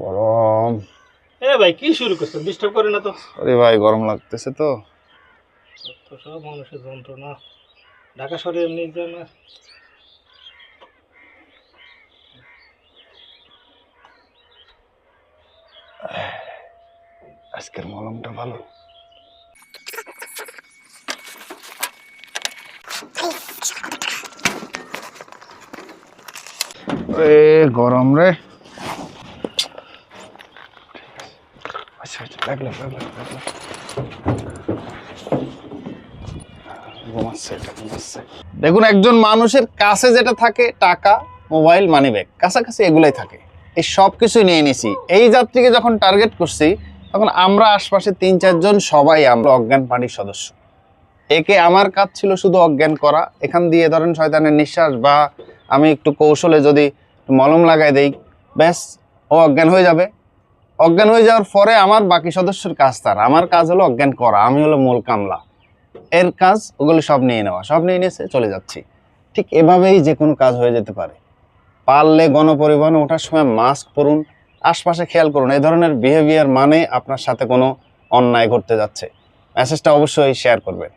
গরম। এ ভাই কি শুরু করছেন ডিস্টার্ব করে না তো। আরে ভাই গরম লাগতেছে তো। তো সব মানুষের যন্ত্রণা। ঢাকা শহরে এমনি না। আজকের মলমটা ভালো। গরম রে। আচ্ছা আচ্ছা লাগল লাগল লাগল। ঘুমাচ্ছে দেখুন, একজন মানুষের কাছে যেটা থাকে, টাকা, মোবাইল মানি ব্যাগ কাছাকাছি এগুলাই থাকে। এই সব কিছুই নিয়ে নিছি। এই যাত্রীকে যখন টার্গেট করছি, তখন আমরা আশপাশে তিন, চারজন সবাই আমরা অজ্ঞান পার্টির সদস্য। একে আমার কাজ ছিল শুধু অজ্ঞান করা। এখান দিয়ে ধরেন শয়তানের নিঃশ্বাস বা আমি একটু কৌশলে যদি মলম লাগাই দেই, ব্যাস, ও অজ্ঞান হয়ে যাবে। অজ্ঞান হয়ে যাওয়ার পরে আমার বাকি সদস্যের কাজ তার। আমার কাজ হলো অজ্ঞান করা, আমি হলো মূল কামলা। এর কাজ ওগুলো সব নিয়ে নেওয়া, সব নিয়ে নিয়েছে চলে যাচ্ছি। ঠিক এভাবেই যে কোনো কাজ হয়ে যেতে পারে। পারলে গণপরিবহনে ওঠার সময় মাস্ক পরুন, আশপাশে খেয়াল করুন, এই ধরনের বিহেভিয়ার মানে আপনার সাথে কোনো অন্যায় ঘটতে যাচ্ছে। মেসেজটা অবশ্যই শেয়ার করবেন।